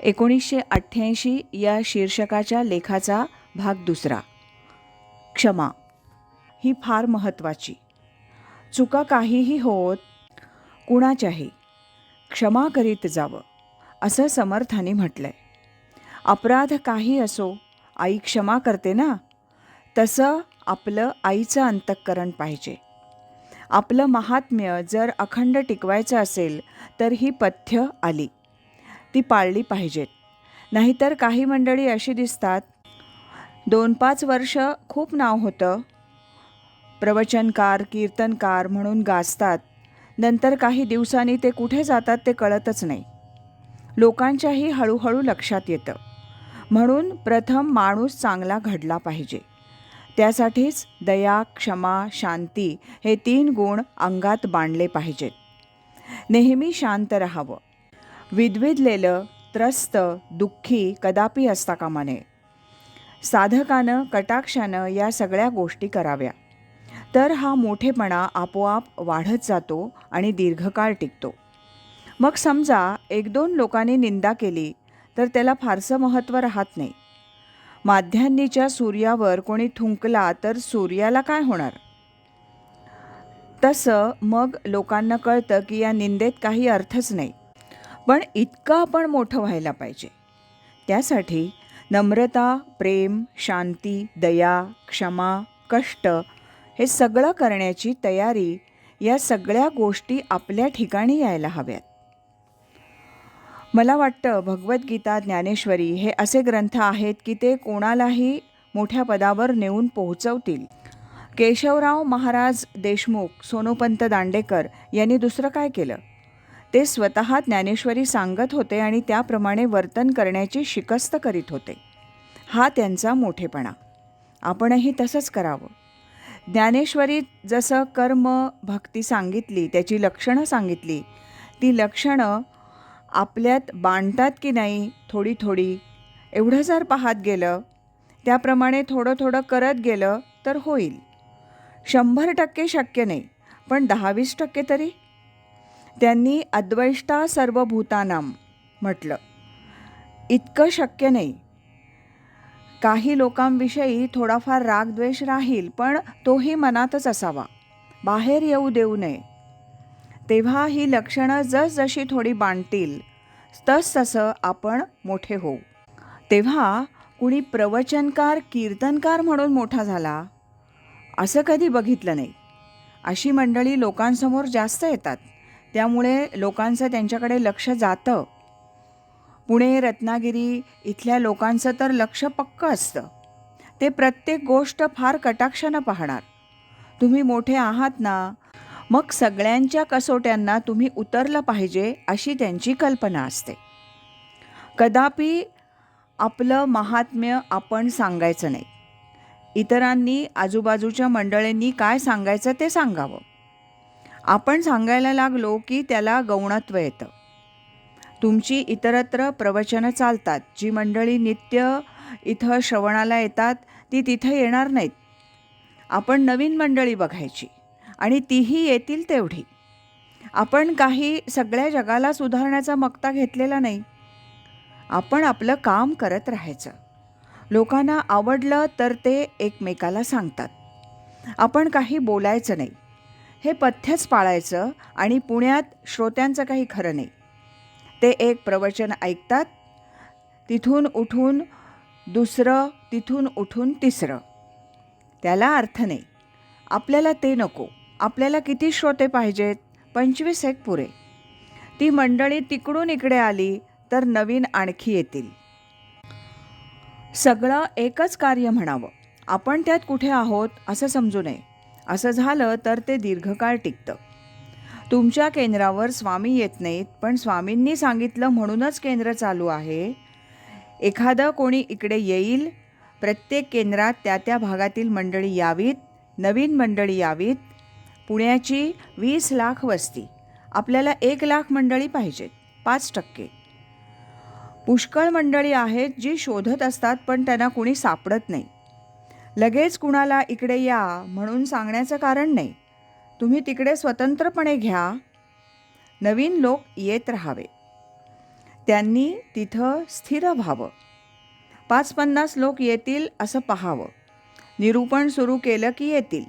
एकोणीसशे अठ्ठ्याऐंशी या शीर्षकाच्या लेखाचा भाग दुसरा. क्षमा ही फार महत्त्वाची. चुका काहीही होत कुणाच्याही. क्षमा करीत जावं असं समर्थाने म्हटलंय. अपराध काही असो आई क्षमा करते ना? तसं आपलं आईचं अंतःकरण पाहिजे. आपलं महात्म्य जर अखंड टिकवायचं असेल तर ही पथ्य आली. ती पाळली पाहिजेत. नाहीतर काही मंडळी अशी दिसतात दोन पाच वर्ष खूप नाव होतं प्रवचनकार कीर्तनकार म्हणून गाजतात नंतर काही दिवसांनी ते कुठे जातात ते कळतच नाही. लोकांच्याही हळूहळू लक्षात येतं. म्हणून प्रथम माणूस चांगला घडला पाहिजे. त्यासाठीच दया क्षमा शांती हे तीन गुण अंगात बांधले पाहिजेत. नेहमी शांत राहावं. विद्विधलेलं त्रस्त दुःखी कदापि असता कामा नये साधकानं कटाक्षानं या सगळ्या गोष्टी कराव्या. तर हा मोठेपणा आपोआप वाढत जातो आणि दीर्घकाळ टिकतो. मग समजा एक दोन लोकांनी निंदा केली तर त्याला फारसं महत्त्व राहत नाही. माध्यान्नीच्या सूर्यावर कोणी थुंकला तर सूर्याला काय होणार? तसं मग लोकांना कळतं की या निंदेत काही अर्थच नाही. पण इतकं आपण मोठं व्हायला पाहिजे. त्यासाठी नम्रता प्रेम शांती दया क्षमा कष्ट हे सगळं करण्याची तयारी या सगळ्या गोष्टी आपल्या ठिकाणी यायला हव्यात. मला वाटतं भगवद्गीता ज्ञानेश्वरी हे असे ग्रंथ आहेत की ते कोणालाही मोठ्या पदावर नेऊन पोहोचवतील. केशवराव महाराज देशमुख सोनोपंत दांडेकर यांनी दुसरं काय केलं? ते स्वतः ज्ञानेश्वरी सांगत होते आणि त्याप्रमाणे वर्तन करण्याची शिकस्त करीत होते. हा त्यांचा मोठेपणा. आपणही तसंच करावं. ज्ञानेश्वरी जसं कर्म भक्ती सांगितली त्याची लक्षणं सांगितली ती लक्षणं आपल्यात बांधतात की नाही थोडी थोडी एवढं जर पाहत गेलं त्याप्रमाणे थोडं थोडं करत गेलं तर होईल. शंभर टक्के शक्य नाही पण दहा वीस टक्के तरी? त्यांनी अद्वैष्टा सर्वभूतानाम म्हटलं. इतकं शक्य नाही. काही लोकांविषयी थोडाफार रागद्वेष राहील पण तोही मनातच असावा. बाहेर येऊ देऊ नये. तेव्हा ही लक्षणं जसजशी थोडी बांधतील तसतसं आपण मोठे होऊ. तेव्हा कुणी प्रवचनकार कीर्तनकार म्हणून मोठा झाला असं कधी बघितलं नाही. अशी मंडळी लोकांसमोर जास्त येतात. त्यामुळे लोकांचं त्यांच्याकडे लक्ष जातं. पुणे रत्नागिरी इथल्या लोकांचं तर लक्ष पक्कं असतं. ते प्रत्येक गोष्ट फार कटाक्षानं पाहणार. तुम्ही मोठे आहात ना मग सगळ्यांच्या कसोट्यांना तुम्ही उतरलं पाहिजे अशी त्यांची कल्पना असते. कदापि आपलं महात्म्य आपण सांगायचं नाही. इतरांनी आजूबाजूच्या मंडळींनी काय सांगायचं ते सांगावं. आपण सांगायला लागलो की त्याला गौणत्व येतं. तुमची इतरत्र प्रवचनं चालतात जी मंडळी नित्य इथं श्रवणाला येतात ती तिथं येणार नाहीत. आपण नवीन मंडळी बघायची आणि तीही येतील तेवढी. आपण काही सगळ्या जगाला सुधारण्याचा मक्ता घेतलेला नाही. आपण आपलं काम करत राहायचं. लोकांना आवडलं तर ते एकमेकाला सांगतात. आपण काही बोलायचं नाही. हे पथ्यच पाळायचं आणि पुण्यात श्रोत्यांचं काही खरं नाही. ते एक प्रवचन ऐकतात तिथून उठून दुसरं तिथून उठून तिसरं. त्याला अर्थ नाही. आपल्याला ते नको. आपल्याला किती श्रोते पाहिजेत? पंचवीस एक पुरे. ती मंडळी तिकडून इकडे आली तर नवीन आणखी येतील. सगळं एकच कार्य म्हणावं. आपण त्यात कुठे आहोत असं समजू नये. असं झालं तर ते दीर्घकाळ टिकतं. तुमच्या केंद्रावर स्वामी येत नाहीत पण स्वामींनी सांगितलं म्हणूनच केंद्र चालू आहे. एखादं कोणी इकडे येईल प्रत्येक केंद्रात त्या त्या भागातील मंडळी यावीत नवीन मंडळी यावीत. पुण्याची वीस लाख वस्ती आपल्याला एक लाख मंडळी पाहिजेत पाच टक्के. पुष्कळ मंडळी आहेत जी शोधत असतात पण त्यांना कुणी सापडत नाही. लगेच कुणाला इकडे या म्हणून सांगण्याचं कारण नाही. तुम्ही तिकडे स्वतंत्रपणे घ्या. नवीन लोक येत राहावे. त्यांनी तिथं स्थिर व्हावं. पाच पन्नास लोक येतील असं पाहावं. निरूपण सुरू केलं की येतील.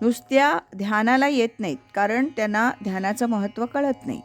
नुसत्या ध्यानाला येत नाहीत कारण त्यांना ध्यानाचं महत्त्व कळत नाही.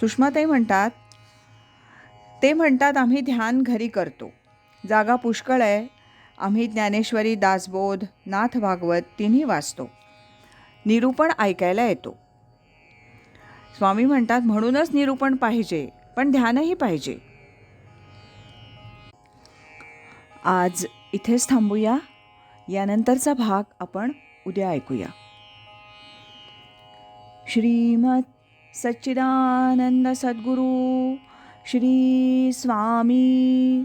सुषमाताई म्हणतात ते म्हणतात आम्ही ध्यान घरी करतो. जागा पुष्कळ आहे आम्ही ज्ञानेश्वरी दासबोध नाथ भागवत तिन्ही वाचतो. निरूपण ऐकायला येतो. स्वामी म्हणतात म्हणूनच निरूपण पाहिजे पण ध्यानही पाहिजे. आज इथेच थांबूया. यानंतरचा भाग आपण उद्या ऐकूया. श्रीमत सच्चिदानंद सद्गुरू श्री स्वामी